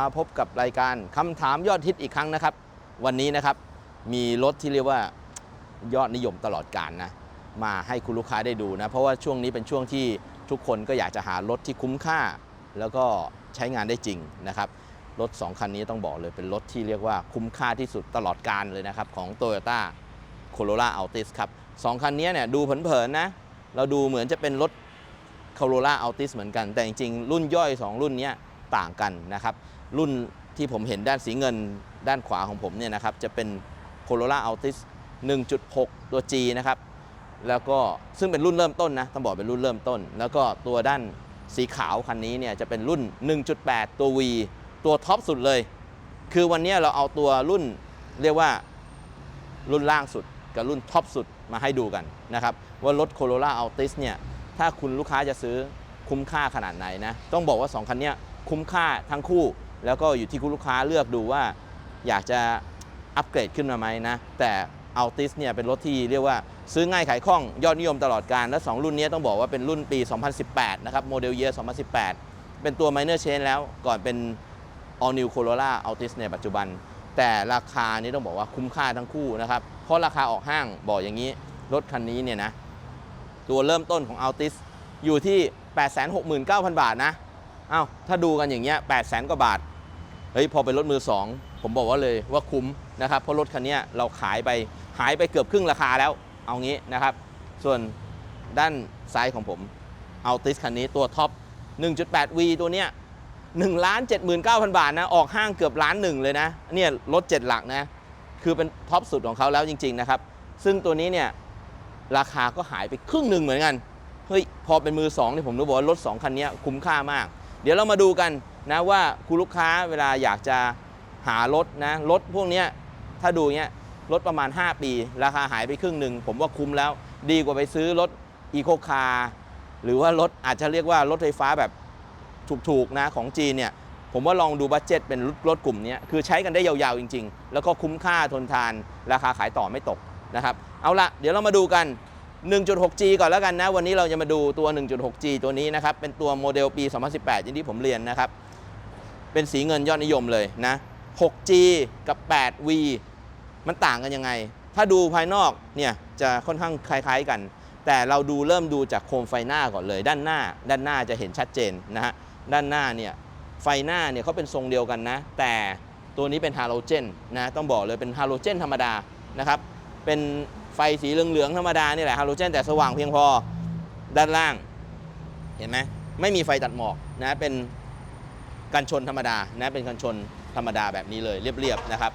มาพบกับรายการคำถามยอดฮิตอีกครั้งนะครับ วันนี้นะครับมีรถที่เรียกว่ายอดนิยมตลอดการนะมาให้คุณลูกค้าได้ดูนะ เพราะว่าช่วงนี้เป็นช่วงที่ทุกคนก็อยากจะหารถที่คุ้มค่า แล้วก็ใช้งานได้จริงนะครับรถ 2 คันนี้ต้องบอกเลยเป็นรถที่เรียกว่าคุ้มค่าที่สุดตลอดการเลยนะครับ ของ Toyota Corolla Altis ครับสองคันนี้เนี่ยดูเผินๆนะ เราดูเหมือนจะเป็นรถ Corolla Altis เหมือนกัน แต่จริงๆ รุ่นย่อย 2 รุ่นนี้ต่างกันนะครับ รุ่นที่ผมเห็นด้านสีเงินด้านขวาของผมเนี่ยนะครับ จะเป็น Corolla Altis 1.6 ตัว G นะครับ แล้วก็ซึ่งเป็นรุ่นเริ่มต้นนะต้องบอกเป็นรุ่นเริ่มต้น แล้วก็ตัวด้านสีขาวคันนี้เนี่ยจะเป็นรุ่น 1.8 ตัว V ตัวท็อปสุดเลย คือวันนี้เราเอาตัวรุ่นเรียกว่ารุ่นล่างสุดกับรุ่นท็อปสุดมาให้ดูกันนะครับ ว่ารถ Corolla Altis เนี่ยถ้าคุณลูกค้าจะซื้อคุ้มค่าขนาดไหนนะ ต้องบอกว่า 2 คันนี้คุ้มค่าทั้งคู่ แล้วก็อยู่ที่คุณลูกค้าเลือกดูว่าอยากจะอัปเกรดขึ้นมาไหมนะ แต่ Altis เนี่ยเป็นรถที่เรียกว่าซื้อง่ายขายคล่องยอดนิยมตลอดการ และ 2 รุ่นนี้ต้องบอกว่าเป็นรุ่นปี 2018 นะครับโมเดลเยียร์2018 เป็นตัว minor change แล้วก่อนเป็น All New Corolla Altis ในปัจจุบัน แต่ราคานี้ต้องบอกว่าคุ้มค่าทั้งคู่นะครับ เพราะราคาออกห้างบอกอย่างนี้ รถคันนี้เนี่ยนะ ตัวเริ่มต้นของ Altis อยู่ที่ 869,000 บาทนะเอ้าถ้าดูกันอย่างเงี้ย800,000 กว่าบาท เฮ้ยพอเป็นรถมือ 2 ผมบอกว่าเลยว่าคุ้มนะครับเพราะรถคันนี้เราขายไปหายไปเกือบครึ่งราคาแล้วเอางี้นะครับ ส่วนด้านซ้ายของผม Altis คันนี้ตัวท็อป 1.8V ตัวเนี้ย1ล้าน79,000 บาทนะ ออกห้างเกือบล้านหนึ่งเลยนะ เนี่ยรถ 7 หลักนะ คือเป็นท็อปสุดของเขาแล้วจริง ๆ นะครับ ซึ่งตัวนี้เนี่ย ราคาก็หายไปครึ่งหนึ่งเหมือนกัน เฮ้ย พอเป็นมือ2นี่ยผมรู้บอกว่ารถ 2 คันนี้คุ้มค่ามาก เดี๋ยวเรามาดูกัน นะว่าคุณลูกค้าเวลาอยากจะหารถนะรถพวกนี้ถ้าดูเนี้ยรถประมาณ 5 ปี ราคาหายไปครึ่งหนึ่งผมว่าคุ้มแล้ว ดีกว่าไปซื้อรถอีโคคาร์หรือว่ารถอาจจะเรียกว่ารถไฟฟ้าแบบถูกๆนะของจีนเนี่ยผมว่าลองดูบัตเจ็ตเป็นรถรถกลุ่มนี้คือใช้กันได้ยาวๆจริง ๆ แล้วก็คุ้มค่าทนทาน ราคาขายต่อไม่ตกนะครับเอาละเดี๋ยวเรามาดูกัน 1.6G ก่อนแล้วกันนะ วันนี้เราจะมาดูตัว 1.6G ตัวนี้นะครับ เป็นตัวโมเดลปี 2018อย่างที่ผมเรียนนะครับ เป็นสีเงินยอดนิยมเลยนะ 6G กับ 8V มันต่างกันยังไง ถ้าดูภายนอกเนี่ยจะค่อนข้างคล้ายๆกัน แต่เราดูเริ่มดูจากโคมไฟหน้าก่อนเลย ด้านหน้า ด้านหน้าจะเห็นชัดเจนนะฮะ ด้านหน้าเนี่ยไฟหน้าเนี่ยเขาเป็นทรงเดียวกันนะ แต่ตัวนี้เป็นฮาโลเจนนะต้องบอกเลยเป็นฮาโลเจนธรรมดานะครับ เป็นไฟสีเหลืองๆธรรมดานี่แหละฮาโลเจนแต่สว่างเพียงพอด้านล่าง เห็นไหมไม่มีไฟตัดหมอกนะเป็น กันชนธรรมดานะเป็นกันชนธรรมดาแบบนี้เลยเรียบๆนะครับ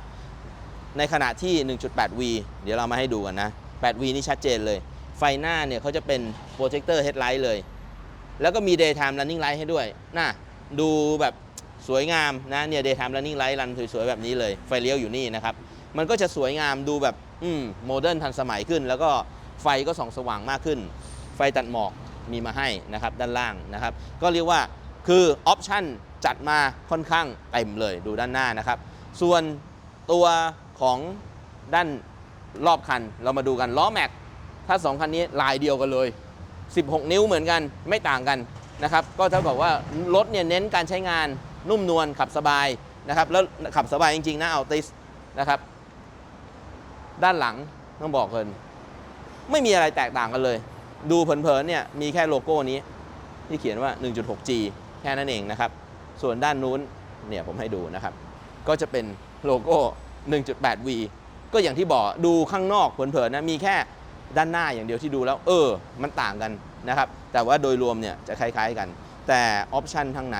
ในขณะที่ 1.8V เดี๋ยวเรามาให้ดูกันนะ 8V นี่ชัดเจนเลย ไฟหน้าเนี่ยเขาจะเป็นโปรเจคเตอร์เฮดไลท์เลย แล้วก็มี daytime running light ให้ด้วยน่าดูแบบสวยงามนะเนี่ย daytime running light รันสวยๆแบบนี้เลย ไฟเลี้ยวอยู่นี่นะครับ มันก็จะสวยงามดูแบบอืมโมเดิร์นทันสมัยขึ้น แล้วก็ไฟก็ส่องสว่างมากขึ้น ไฟตัดหมอกมีมาให้นะครับด้านล่างนะครับ ก็เรียกว่าคือออปชั่น จัดมาค่อนข้างเต็มเลยดูด้านหน้านะครับ ส่วนตัวของด้านรอบคันเรามาดูกันล้อแม็กถ้า 2 คันนี้ลายเดียวกันเลย 16 นิ้วเหมือนกันไม่ต่างกันนะครับ ก็เท่ากับว่ารถเนี่ยเน้นการใช้งานนุ่มนวลขับสบายนะครับแล้วขับสบายจริงๆนะเอาติสนะครับ ด้านหลังต้องบอกเลยไม่มีอะไรแตกต่างกันเลย ดูเผินๆเนี่ยมีแค่โลโก้นี้ ที่เขียนว่า 1.6G แค่นั้นเองนะครับ ส่วนด้านนู้นเนี่ยผมให้ดูนะครับ ก็จะเป็นโลโก้ 1.8V ก็อย่างที่บอกดูข้างนอกเผินๆนะมีแค่ด้านหน้าอย่างเดียวที่ดูแล้ว เออ มันต่างกันนะครับ แต่ว่าโดยรวมเนี่ยจะคล้าย ๆกัน แต่ออปชันข้างใน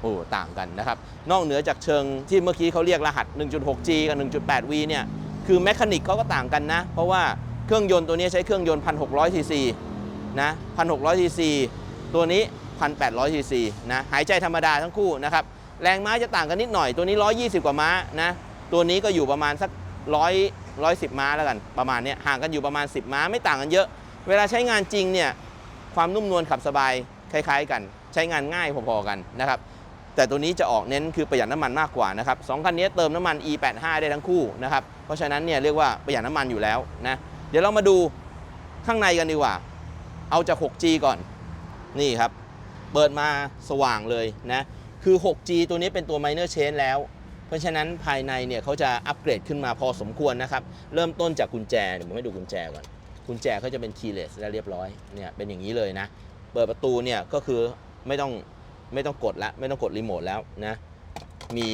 โอ้ต่างกันนะครับ นอกเหนือจากเชิงที่เมื่อกี้เขาเรียกรหัส 1.6G กับ 1.8V เนี่ยคือแมคานิกเขาก็ต่างกันนะ เพราะว่าเครื่องยนต์ตัวนี้ใช้เครื่องยนต์ 1,600ซีซีนะ 1,600ซีซีตัวนี้ 1,800ซีซีนะหายใจธรรมดาทั้งคู่นะครับแรงม้าจะต่างกันนิดหน่อยตัวนี้ 120 กว่าม้านะตัวนี้ก็อยู่ประมาณสัก100 110 ม้าแล้วกันประมาณนี้ห่างกันอยู่ประมาณ 10 ม้าไม่ต่างกันเยอะ เวลาใช้งานจริงเนี่ยความนุ่มนวลขับสบายคล้าย ๆ กัน ใช้งานง่ายพอๆกันนะครับแต่ตัวนี้จะออกเน้นคือประหยัดน้ำมันมากกว่านะครับสองคันนี้เติมน้ำมัน E85 ได้ทั้งคู่นะครับเพราะฉะนั้นเนี่ยเรียกว่าประหยัดน้ำมันอยู่แล้วนะเดี๋ยวเรามาดูข้างในกันดีกว่า เอาจาก 6G ก่อนนี่ครับ เปิดมาสว่างเลยนะคือ 6G ตัวนี้เป็นตัว minor change แล้ว เพราะฉะนั้นภายในเนี่ยเขาจะอัปเกรดขึ้นมาพอสมควรนะครับ เริ่มต้นจากกุญแจเดี๋ยวผมให้ดูกุญแจก่อน กุญแจเขาจะเป็น keyless แล้วเรียบร้อยเนี่ยเป็นอย่างนี้เลยนะ เปิดประตูเนี่ยก็คือไม่ต้องไม่ต้องกดละไม่ต้องกดรีโมทแล้วนะมี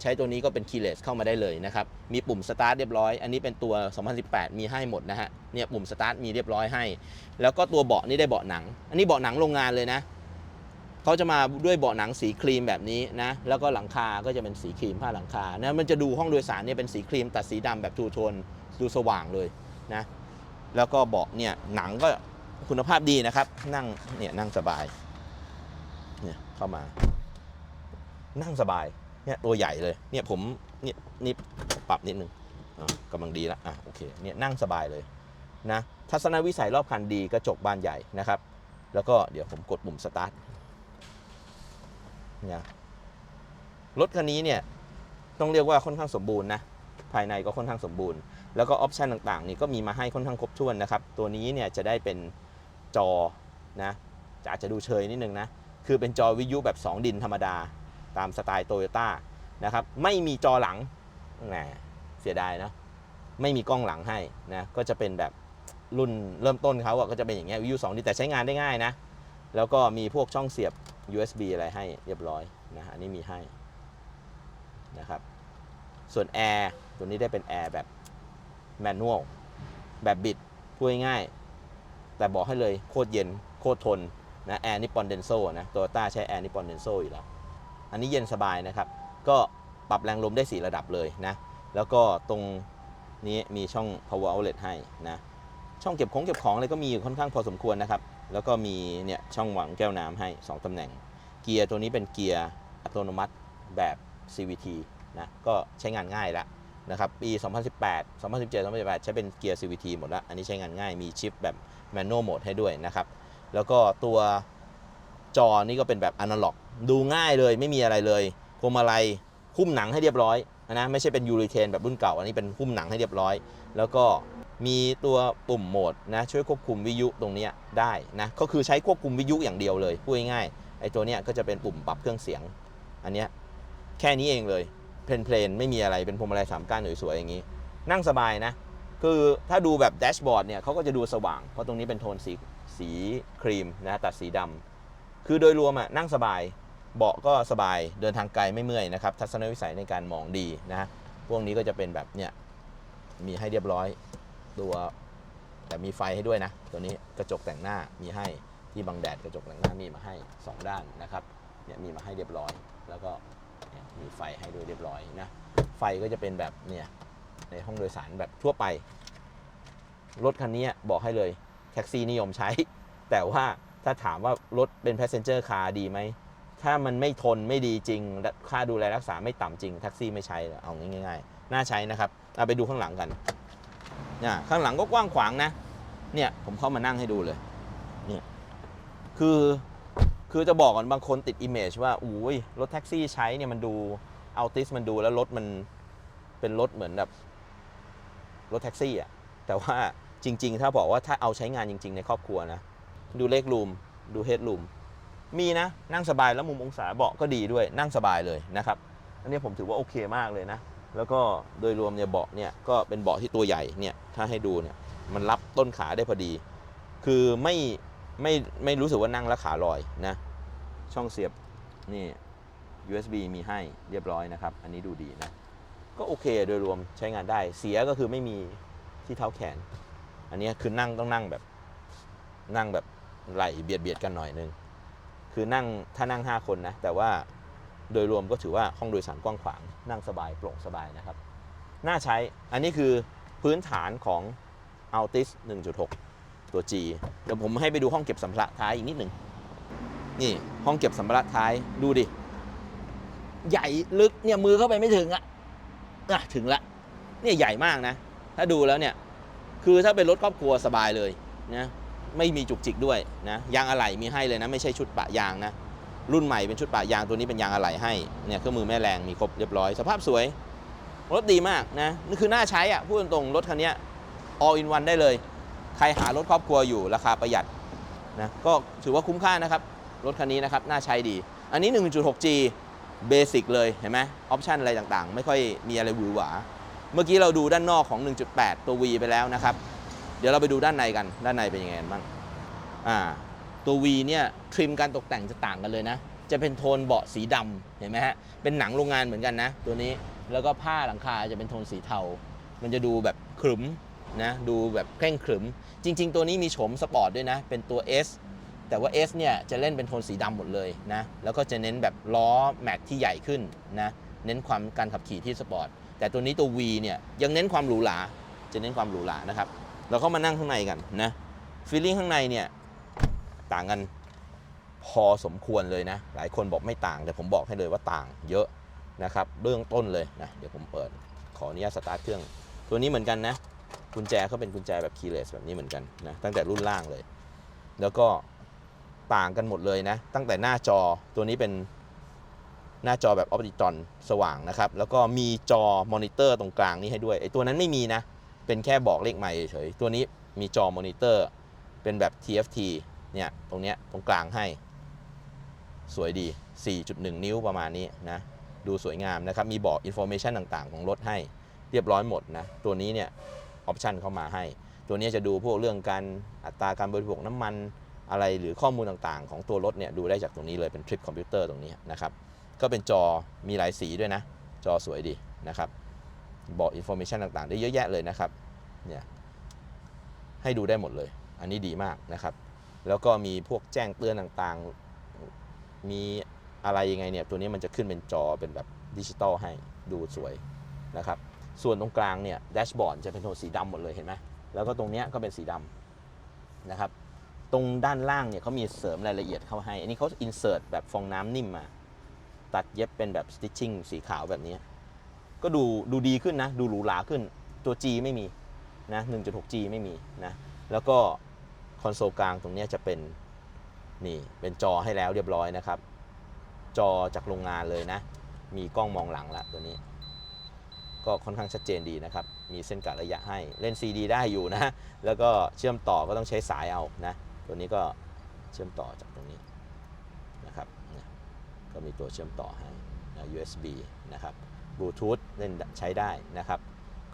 ใช้ตัวนี้ก็เป็น keyless เข้ามาได้เลยนะครับ มีปุ่ม start เรียบร้อย อันนี้เป็นตัว 2018 มีให้หมดนะฮะ เนี่ยปุ่ม start มีเรียบร้อยให้ แล้วก็ตัวเบาะนี่ได้เบาะหนัง อันนี้เบาะหนังโรงงานเลยนะ เขาจะมาด้วยเบาะหนังสีครีมแบบนี้นะแล้วก็หลังคาก็จะเป็นสีครีมผ้าหลังคานะมันจะดูห้องโดยสารเนี่ยเป็นสีครีมตัดสีดำแบบทูโทนดูสว่างเลยนะแล้วก็เบาะเนี่ยหนังก็คุณภาพดีนะครับ นั่งเนี่ยนั่งสบายเนี่ยเข้ามา นั่งสบายเนี่ยตัวใหญ่เลยเนี่ยผมเนี่ยนี่ปรับนิดนึงกำลังดีแล้วอะโอเคเนี่ยนั่งสบายเลยนะทัศนวิสัยรอบคันดีกระจกบานใหญ่นะครับ แล้วก็เดี๋ยวผมกดปุ่มสตาร์ท นี่ยรถคันนี้เนี่ยต้องเรียกว่าค่อนข้างสมบูรณ์นะภายในก็ค่อนข้างสมบูรณ์ แล้วก็ออปชันต่างๆ นี่ก็มีมาให้ค่อนข้างครบถ้วนนะครับ ตัวนี้เนี่ยจะได้เป็นจอนะจะอาจจะดูเชยนิดนึงนะ คือเป็นจอวิทยุแบบ 2 ดินธรรมดา ตามสไตล์โตโยต้านะครับ ไม่มีจอหลังแหมเสียดายนะไม่มีกล้องหลังให้นะ ก็จะเป็นแบบรุ่นเริ่มต้นเขาก็จะเป็นอย่างเงี้ยวิว2ดินแต่ใช้งานได้ง่ายนะ แล้วก็มีพวกช่องเสียบ USB อะไรให้เรียบร้อยนะฮะอันนี้มีให้นะครับ ส่วนแอร์ตัวนี้ได้เป็นแอร์แบบแมนนวลแบบบิดพูดง่ายๆแต่บอกให้เลยโคตรเย็นโคตรทนนะแอร์นิปปอนเดนโซนะโตโยต้าใช้แอร์นิปปอนเดนโซอยู่แล้ว อันนี้เย็นสบายนะครับ ก็ปรับแรงลมได้ 4 ระดับเลยนะ แล้วก็ตรงนี้มีช่อง power outlet ให้นะ ช่องเก็บของเก็บของอะไรก็มีอยู่ค่อนข้างพอสมควรนะครับ แล้วก็มีเนี่ยช่องหวังแก้วน้ำให้ 2ตำแหน่ง เกียร์ตัวนี้เป็นเกียร์อัตโนมัติแบบ CVT นะก็ใช้งานง่ายแล้วนะครับปี 2018 2017 2018 ใช้เป็นเกียร์ CVT หมดแล้วอันนี้ใช้งานง่ายมีชิปแบบ manual mode ให้ด้วยนะครับแล้วก็ตัวจอนี่ก็เป็นแบบอนาล็อก ดูง่ายเลยไม่มีอะไรเลยพวงมาลัยหุ้มหนังให้เรียบร้อยนะไม่ใช่เป็นยูริเทนแบบรุ่นเก่า อันนี้เป็นหุ้มหนังให้เรียบร้อย แล้วก็ มีตัวปุ่มโหมดนะช่วยควบคุมวิทยุตรงนี้ได้นะก็คือใช้ควบคุมวิทยุอย่างเดียวเลยพูดง่ายๆไอ้ตัวเนี้ยก็จะเป็นปุ่มปรับเครื่องเสียง อันเนี้ยแค่นี้เองเลยเพลนๆไม่มีอะไรเป็นพวงมาลัยสามก้านสวยๆอย่างนี้ นั่งสบายนะ คือถ้าดูแบบแดชบอร์ดเนี่ยเขาก็จะดูสว่าง เพราะตรงนี้เป็นโทนสีสีครีมนะตัดสีดำคือโดยรวมอะนั่งสบายเบาะก็สบายเดินทางไกลไม่เมื่อยนะครับทัศนวิสัยในการมองดีนะพวกนี้ก็จะเป็นแบบเนี่ยมีให้เรียบร้อย ตัวแต่มีไฟให้ด้วยนะ ตัวนี้กระจกแต่งหน้ามีให้ที่บังแดดกระจกแต่งหน้ามีมาให้ 2 ด้านนะครับเนี่ยมีมาให้เรียบร้อย แล้วก็มีไฟให้ด้วยเรียบร้อยนะไฟก็จะเป็นแบบเนี่ยในห้องโดยสารแบบทั่วไป รถคันนี้บอกให้เลยแท็กซี่นิยมใช้ แต่ว่าถ้าถามว่ารถเป็น passenger car ดีไหม ถ้ามันไม่ทนไม่ดีจริงและค่าดูแลรักษาไม่ต่ำจริงแท็กซี่ไม่ใช้เอาง่ายๆ น่าใช้นะครับเอาไปดูข้างหลังกัน เนี่ยข้างหลังก็กว้างขวางนะ เนี่ยผมเข้ามานั่งให้ดูเลยเนี่ยคือคือจะบอกก่อนบางคนติดอิมเมจว่าอุ้ยรถแท็กซี่ใช้เนี่ยมันดูเอาติสมันดูแล้วรถมันเป็นรถเหมือนแบบรถแท็กซี่อะแต่ว่าจริง ๆ ถ้าบอกว่าถ้าเอาใช้งานจริง ๆ ในครอบครัวนะ ดูเลขรูมดูเฮดรูมมีนะนั่งสบายแล้วมุมองศาเบาะก็ดีด้วยนั่งสบายเลยนะครับ อันนี้ผมถือว่าโอเคมากเลยนะ แล้วก็โดยรวมเนี่ยเบาะเนี่ยก็เป็นเบาะที่ตัวใหญ่เนี่ยถ้าให้ดูเนี่ยมันรับต้นขาได้พอดี คือไม่ไม่ไม่รู้สึกว่านั่งแล้วขาลอยนะช่องเสียบนี่ USB มีให้เรียบร้อยนะครับ อันนี้ดูดีนะ ก็โอเคโดยรวมใช้งานได้ เสียก็คือไม่มีที่เท้าแขน อันนี้คือนั่งต้องนั่งแบบนั่งแบบไหลเบียดเบียดกันหน่อยนึง คือนั่งถ้านั่ง 5 คนนะ แต่ว่า โดยรวมก็ถือว่าห้องโดยสารกว้างขวางนั่งสบายโปร่งสบายนะครับ น่าใช้ อันนี้คือพื้นฐานของ Altis 1.6 ตัว G เดี๋ยวผมให้ไปดูห้องเก็บสัมภาระท้ายอีกนิดหนึ่งนี่ห้องเก็บสัมภาระท้ายดูดิ ใหญ่ลึกเนี่ยมือเข้าไปไม่ถึงอะอะถึงละเนี่ยใหญ่มากนะ ถ้าดูแล้วเนี่ย คือถ้าเป็นรถครอบครัวสบายเลยนะไม่มีจุกจิกด้วยนะยางอะไหล่มีให้เลยนะ ไม่ใช่ชุดปะยางนะ รุ่นใหม่เป็นชุดปะยางตัวนี้เป็นยางอะไหล่ให้เนี่ยเครื่องมือแม่แรงมีครบเรียบร้อย สภาพสวย รถดีมากนะนี่คือน่าใช้อะพูดตรงๆรถคันนี้ all in one ได้เลย ใครหารถครอบครัวอยู่ราคาประหยัดนะก็ถือว่าคุ้มค่านะครับ รถคันนี้นะครับน่าใช้ดี อันนี้ 1.6G เบสิกเลยเห็นไหมออปชันอะไรต่างๆ ไม่ค่อยมีอะไรหวือหวา เมื่อกี้เราดูด้านนอกของ 1.8 ตัว V ไปแล้วนะครับ เดี๋ยวเราไปดูด้านในกัน ด้านในเป็นยังไงบ้าง อ่า ตัว V เนี่ยทริมการตกแต่งจะต่างกันเลยนะ จะเป็นโทนเบาะสีดำเห็นไหมฮะ เป็นหนังโรงงานเหมือนกันนะ ตัวนี้ แล้วก็ผ้าหลังคาจะเป็นโทนสีเทา มันจะดูแบบขรึมนะ ดูแบบเคร่งขรึม จริง ๆ ตัวนี้มีโฉมสปอร์ตด้วยนะ เป็นตัว S แต่ว่า S เนี่ยจะเล่นเป็นโทนสีดำหมดเลยนะ แล้วก็จะเน้นแบบล้อแม็กที่ใหญ่ขึ้นนะ เน้นความการขับขี่ที่สปอร์ต แต่ตัวนี้ตัว V เนี่ยยังเน้นความหรูหรา จะเน้นความหรูหรานะครับ เราเข้ามานั่งข้างในกันนะฟีลลิ่งข้างในเนี่ย ต่างกันพอสมควรเลยนะ หลายคนบอกไม่ต่าง แต่ผมบอกให้เลยว่าต่างเยอะนะครับเบื้องต้นเลยนะ เดี๋ยวผมเปิดขออนุญาตสตาร์ทเครื่อง ตัวนี้เหมือนกันนะกุญแจเขาเป็นกุญแจแบบคีย์เลสแบบนี้เหมือนกันนะตั้งแต่รุ่นล่างเลย แล้วก็ต่างกันหมดเลยนะ ตั้งแต่หน้าจอตัวนี้เป็นหน้าจอแบบออปติตรอนสว่างนะครับ แล้วก็มีจอมอนิเตอร์ตรงกลางนี้ให้ด้วยไอ้ตัวนั้นไม่มีนะ เป็นแค่บอกเลขใหม่เฉยตัวนี้มีจอมอนิเตอร์เป็นแบบ TFT เนี่ยตรงเนี้ยตรงกลางให้ สวยดี 4.1 นิ้วประมาณนี้นะ ดูสวยงามนะครับ มีบอกอินโฟเมชันต่างๆ ของรถให้เรียบร้อยหมดนะ ตัวนี้เนี่ยออปชันเข้ามาให้ ตัวนี้จะดูพวกเรื่องการอัตราการบริโภคน้ำมันอะไรหรือข้อมูลต่างๆ ของตัวรถเนี่ยดูได้จากตรงนี้เลยเป็นทริปคอมพิวเตอร์ตรงนี้นะครับ ก็เป็นจอมีหลายสีด้วยนะ จอสวยดีนะครับ บอกอินโฟเมชันต่างๆ ได้เยอะแยะเลยนะครับเนี่ยให้ดูได้หมดเลย อันนี้ดีมากนะครับ แล้วก็มีพวกแจ้งเตือนต่างๆ มีอะไรยังไงเนี่ยตัวนี้มันจะขึ้นเป็นจอเป็นแบบดิจิตอลให้ดูสวยนะครับส่วนตรงกลางเนี่ยแดชบอร์ดจะเป็นโทนสีดำหมดเลยเห็นไหมแล้วก็ตรงเนี้ยก็เป็นสีดำนะครับตรงด้านล่างเนี่ยเขามีเสริมรายละเอียดเข้าให้ อันนี้เขาอินเสิร์ตแบบฟองน้ำนิ่มมา ตัดเย็บเป็นแบบ stitching สีขาวแบบนี้ ก็ดูดูดีขึ้นนะ ดูหรูหราขึ้นตัว G ไม่มีนะ 1.6G ไม่มีนะ แล้วก็ อนโซลกลางตรงนี้จะเป็นนี่เป็นจอให้แล้วเรียบร้อยนะครับ จอจากโรงงานเลยนะ มีกล้องมองหลังละตัวนี้ ก็ค่อนข้างชัดเจนดีนะครับ มีเส้นกะระยะให้เล่น CD ได้อยู่นะ แล้วก็เชื่อมต่อก็ต้องใช้สายเอานะ ตัวนี้ก็เชื่อมต่อจากตรงนี้นะครับก็มีตัวเชื่อมต่อให้นะ USB นะครับบลูทูธเล่นใช้ได้นะครับ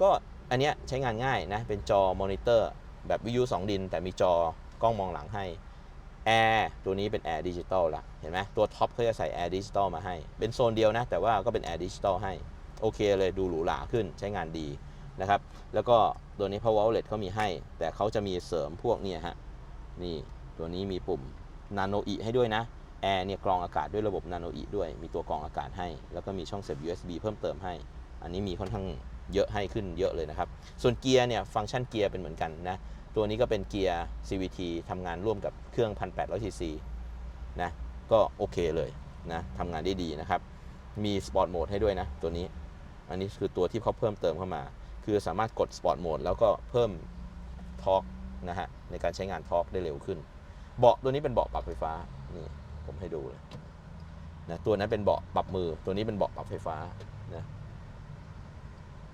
ก็อันเนี้ยใช้งานง่ายนะ เป็นจอมอนิเตอร์ แบบวิทยุ2ดิน แต่มีจอกล้องมองหลังให้แอร์ตัวนี้เป็นแอร์ดิจิตอลละเห็นไหมตัวท็อปเขาจะใส่แอร์ดิจิตอลมาให้ เป็นโซนเดียวนะ แต่ว่าก็เป็นแอร์ดิจิตอลให้ โอเคเลยดูหรูหราขึ้นใช้งานดีนะครับ แล้วก็ตัวนี้ power outlet เขามีให้ แต่เขาจะมีเสริมพวกเนี่ยฮะ นี่ตัวนี้มีปุ่ม nano e ให้ด้วยนะแอร์เนี่ยกรองอากาศด้วยระบบ nano e ด้วย มีตัวกรองอากาศให้ แล้วก็มีช่องเสียบ USB เพิ่มเติมให้ อันนี้มีค่อนข้างเยอะให้ขึ้นเยอะเลยนะครับ ส่วนเกียร์เนี่ยฟังก์ชันเกียร์เป็นเหมือนกันนะ ตัวนี้ก็เป็นเกียร์ CVT ทำงานร่วมกับเครื่อง 1,800 cc นะ ก็โอเคเลยนะทำงานได้ดีนะครับ มีสปอร์ตโหมดให้ด้วยนะ ตัวนี้ อันนี้คือตัวที่เขาเพิ่มเติมเข้ามา คือสามารถกดสปอร์ตโหมดแล้วก็เพิ่มทอร์กนะฮะในการใช้งานทอร์กได้เร็วขึ้น เบาะตัวนี้เป็นเบาะปรับไฟฟ้า นี่ผมให้ดูเลยนะตัวนั้นเป็นเบาะปรับมือ ตัวนี้เป็นเบาะปรับไฟฟ้านะ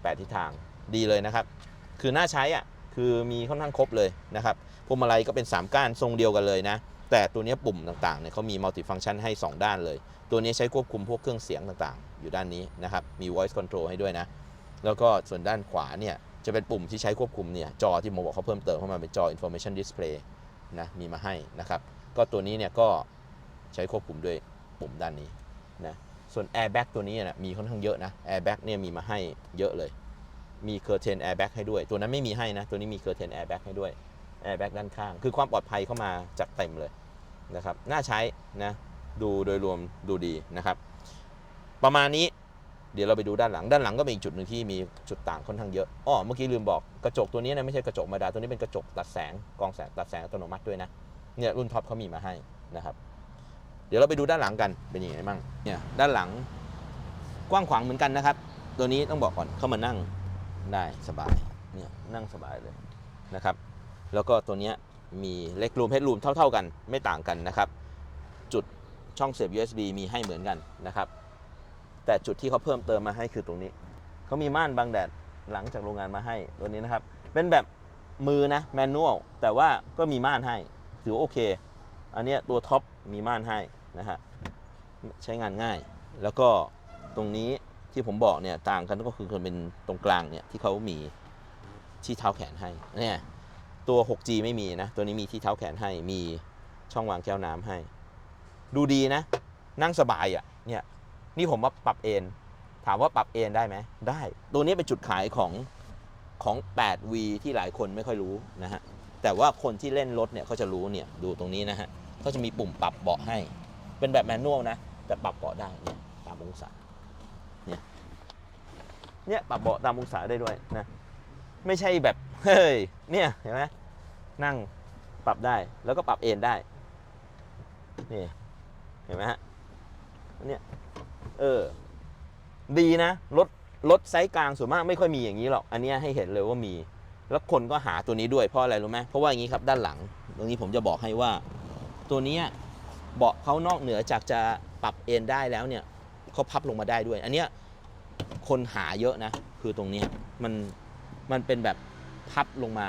แปดทิศทางดีเลยนะครับ คือน่าใช้อะคือมีค่อนข้างครบเลยนะครับพวงมาลัยก็เป็น 3 ก้านทรงเดียวกันเลยนะ แต่ตัวนี้ปุ่มต่างๆเนี่ยเขามีมัลติฟัง c t ชันให้ 2 ด้านเลย ตัวนี้ใช้ควบคุมพวกเครื่องเสียงต่างๆ อยู่ด้านนี้นะครับ มี voice control ให้ด้วยนะ แล้วก็ส่วนด้านขวาเนี่ยจะเป็นปุ่มที่ใช้ควบคุมเนี่ยจอที่โมบอกเขาเพิ่มเติมเข้ามาเป็นจอ information display นะมีมาให้นะครับ ก็ตัวนี้เนี่ยก็ใช้ควบคุมด้วยปุ่มด้านนี้นะ ส่วน airbag ตัวนี้นะมีค่อนข้างเยอะนะ airbag เนี่ยมีมาให้เยอะเลย มี curtain airbag ให้ด้วย ตัวนั้นไม่มีให้นะ ตัวนี้มี curtain airbag ให้ด้วย airbag ด้านข้าง คือความปลอดภัยเข้ามาจัดเต็มเลยนะครับ น่าใช้นะ ดูโดยรวมดูดีนะครับ ประมาณนี้ เดี๋ยวเราไปดูด้านหลัง ด้านหลังก็เป็นอีกจุดหนึ่งที่มีจุดต่างค่อนข้างเยอะอ้อเมื่อกี้ลืมบอก กระจกตัวนี้นะไม่ใช่กระจกธรรมดา ตัวนี้เป็นกระจกตัดแสง กองแสงตัดแสงอัตโนมัติด้วยนะ เนี่ยรุ่นท็อปเขามีมาให้นะครับ เดี๋ยวเราไปดูด้านหลังกันเป็นยังไงบ้างเนี่ยด้านหลังกว้างขวางเหมือนกันนะครับ ตัวนี้ต้องบอกก่อนเข้ามานั่งได้สบายเนี่ยนั่งสบายเลยนะครับ แล้วก็ตัวนี้มีเล็กรูมเฮดรูมเท่า ๆกันไม่ต่างกันนะครับ จุดช่องเสียบ USB มีให้เหมือนกันนะครับ แต่จุดที่เขาเพิ่มเติมมาให้คือตรงนี้เขามีม่านบังแดดหลังจากโรงงานมาให้ตัวนี้นะครับ เป็นแบบมือนะแมนนวลแต่ว่าก็มีม่านให้ถือโอเค อันเนี้ยตัวท็อปมีม่านให้ นะฮะใช้งานง่าย แล้วก็ตรงนี้ที่ผมบอกเนี่ยต่างกันก็คือเป็นตรงกลางเนี่ยที่เขามีที่เท้าแขนให้เนี่ยตัว 6G ไม่มีนะ ตัวนี้มีที่เท้าแขนให้มีช่องวางแก้วน้ำให้ ดูดีนะ นั่งสบายอะ่ะเนี่ยนี่ผมว่าปรับเอนถามว่าปรับเอนได้ไหมได้ ตัวนี้เป็นจุดขายของของ 8V ที่หลายคนไม่ค่อยรู้นะฮะแต่ว่าคนที่เล่นรถเนี่ยเขาจะรู้เนี่ยดูตรงนี้นะฮะเขาจะมีปุ่มปรับเบาะให้ เป็นแบบแมนนวลนะ แต่ปรับเบาะได้เนี่ยตามองศาเนี่ยเนี่ยปรับเบาะตามองศาได้ด้วยนะไม่ใช่แบบเฮ้ยเนี่ยเห็นไหมนั่งปรับได้แล้วก็ปรับเอนได้นี่เห็นไหมฮะเนี่ยเออดีนะรถรถไซส์กลางส่วนมากไม่ค่อยมีอย่างนี้หรอก อันนี้ให้เห็นเลยว่ามี แล้วคนก็หาตัวนี้ด้วยเพราะอะไรรู้ไหมเพราะว่าอย่างนี้ครับด้านหลัง ตรงนี้ผมจะบอกให้ว่าตัวนี้ เบาะเขานอกเหนือจากจะปรับเอนได้แล้วเนี่ยเขาพับลงมาได้ด้วย อันเนี้ยคนหาเยอะนะ คือตรงนี้มันมันเป็นแบบพับลงมา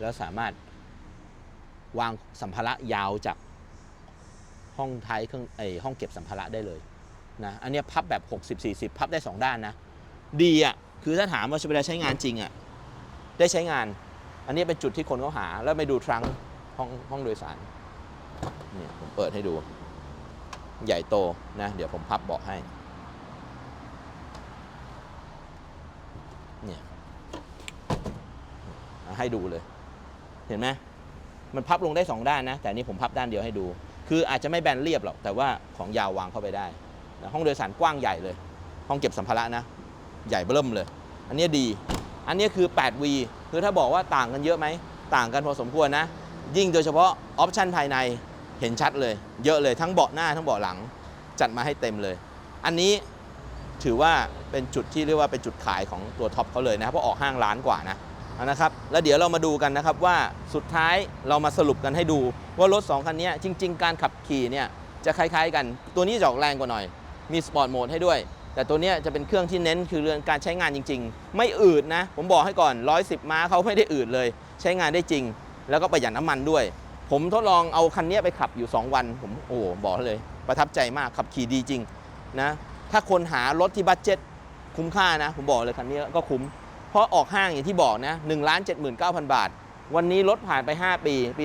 แล้วสามารถวางสัมภาระยาวจากห้องท้ายเครื่องไอห้องเก็บสัมภาระได้เลยนะอันเนี้ยพับแบบ 60 40 พับได้ 2 ด้านนะ ดีอะคือถ้าถามว่าเวลาใช้งานจริงอะได้ใช้งาน อันนี้เป็นจุดที่คนเขาหาแล้วไปดูทรังห้องห้องโดยสาร นี่ผมเปิดให้ดู ใหญ่โตนะ เดี๋ยวผมพับเบาะให้เนี่ยให้ดูเลย เห็นไหมมันพับลงได้สองด้านนะ แต่นี้ผมพับด้านเดียวให้ดู คืออาจจะไม่แบนเรียบหรอก แต่ว่าของยาววางเข้าไปได้นะห้องโดยสารกว้างใหญ่เลย ห้องเก็บสัมภาระนะ ใหญ่เบิ่มเลย อันนี้ดี อันนี้คือ 8V คือถ้าบอกว่าต่างกันเยอะไหม ต่างกันพอสมควรนะ ยิ่งโดยเฉพาะออปชันภายใน เห็นชัดเลย เยอะเลยทั้งเบาะหน้าทั้งเบาะหลังจัดมาให้เต็มเลย อันนี้ถือว่าเป็นจุดที่เรียกว่าเป็นจุดขายของตัวท็อปเขาเลยนะเพราะออกห้างล้านกว่านะนะครับ แล้วเดี๋ยวเรามาดูกันนะครับว่าสุดท้ายเรามาสรุปกันให้ดูว่ารถ 2 คันนี้จริง ๆ การขับขี่เนี่ยจะคล้าย ๆ กัน ตัวนี้จะออกแรงกว่าหน่อย มีสปอร์ตโหมดให้ด้วย แต่ตัวนี้จะเป็นเครื่องที่เน้นคือเรื่องการใช้งานจริง ๆ ไม่อืดนะ ผมบอกให้ก่อน 110 ม้าเขาไม่ได้อืดเลย ใช้งานได้จริง แล้วก็ประหยัดน้ำมันด้วย ผมทดลองเอาคันนี้ไปขับอยู่ 2 วัน ผมโอ้โหบอกเลย ประทับใจมากขับขี่ดีจริงนะถ้าคนหารถที่บัตเจ็ตคุ้มค่านะ ผมบอกเลยคันนี้ก็คุ้ม เพราะออกห้างอย่างที่บอกนะ1 7 9 0 0 0บาท วันนี้รถผ่านไป 5 ปี ปี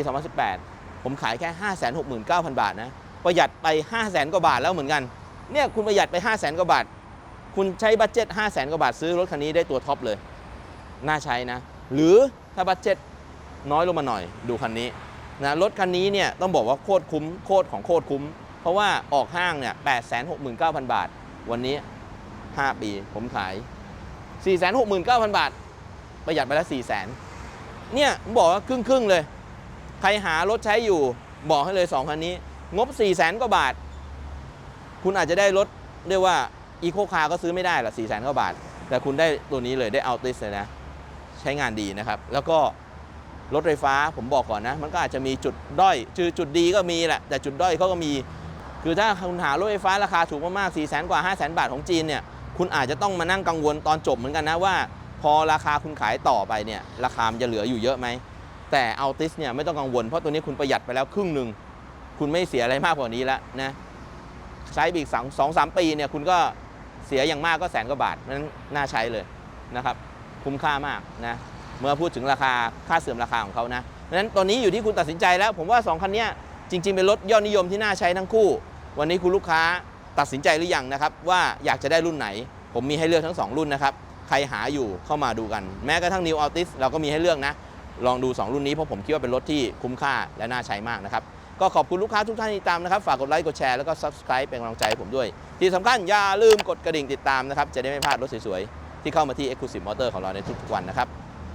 2018 ผมขายแค่ 5 6 9 0 0 0 บาทนะประหยัดไป 5 0 0 0 0 0กว่าบาทแล้วเหมือนกันเนี่ยคุณประหยัดไป 5 0 0 0 0 0กว่าบาท คุณใช้บัตเจ็ต5 0 0 0 0 0กว่าบาทซื้อรถคันนี้ได้ตัวท็อปเลย น่าใช้นะ หรือถ้าบัตเจ็ตน้อยลงมาหน่อยดูคันนี้ นะรถคันนี้เนี่ยต้องบอกว่าโคตรคุ้มโคตรของโคตรคุ้ม เพราะว่าออกห้างเนี่ย8 6 9 0 0 0บาท วันนี้ 5 ปีผมขาย 4 6 9 0 0 0 บาท ประหยัดไปแล้ว4 0 0 0 0 0เนี่ยผมบอกว่าครึ่งครึ่งๆเลย ใครหารถใช้อยู่บอกให้เลย2คันนี้ งบ4 0 0 0 0 0กว่าบาท คุณอาจจะได้รถเรียกว่าอีโคคาร์ก็ซื้อไม่ได้หรอก4 0 0 0 0 0กว่าบาท แต่คุณได้ตัวนี้เลยได้เอาติสเลยนะ ใช้งานดีนะครับ แล้วก็ รถไฟฟ้าผมบอกก่อนนะ มันก็อาจจะมีจุดด้อยคือจุดดีก็มีแหละ แต่จุดด้อยเขาก็มี คือถ้าคุณหารถไฟฟ้าราคาถูกมากๆ4 0 0 0 0 0กว่า5 0 0 0 0 0บาทของจีนเนี่ยคุณอาจจะต้องมานั่งกังวลตอนจบเหมือนกันนะว่า พอราคาคุณขายต่อไปเนี่ยราคามันจะเหลืออยู่เยอะไหมแต่เอาติสเนี่ยไม่ต้องกังวลเพราะตัวนี้คุณประหยัดไปแล้วครึ่งหนึ่งคุณไม่เสียอะไรมากกว่านี้แล้วนะใช้อีกสองสองสามปีเนี่ยคุณก็เสียอย่างมากก็แสนกว่าบาทนั้นน่าใช้เลยนะครับ คุ้มค่ามากนะ เมื่อพูดถึงราคาค่าเสื่อมราคาของเขานะดังนั้นตอนนี้อยู่ที่คุณตัดสินใจแล้ว ผมว่า 2 คันนี้จริง ๆ เป็นรถยอดนิยมที่น่าใช้ทั้งคู่ วันนี้คุณลูกค้าตัดสินใจหรือยังนะครับ ว่าอยากจะได้รุ่นไหน ผมมีให้เลือกทั้ง 2 รุ่นนะครับ ใครหาอยู่เข้ามาดูกัน แม้กระทั่ง New Altis เราก็มีให้เลือกนะ ลองดู 2 รุ่นนี้เพราะผมคิดว่าเป็นรถที่คุ้มค่าและน่าใช้มากนะครับก็ขอบคุณลูกค้าทุกท่านที่ตามนะครับ ฝากกดไลค์กดแชร์แล้วก็ Subscribe เป็นกำลังใจให้ผมด้วย ที่สำคัญอย่าลืมกดกระดิ่งติดตามนะครับ จะได้ไม่พลาดรถสวยๆ ที่เข้ามาที่ Exclusive Motor ของเราในทุกๆวันนะครับ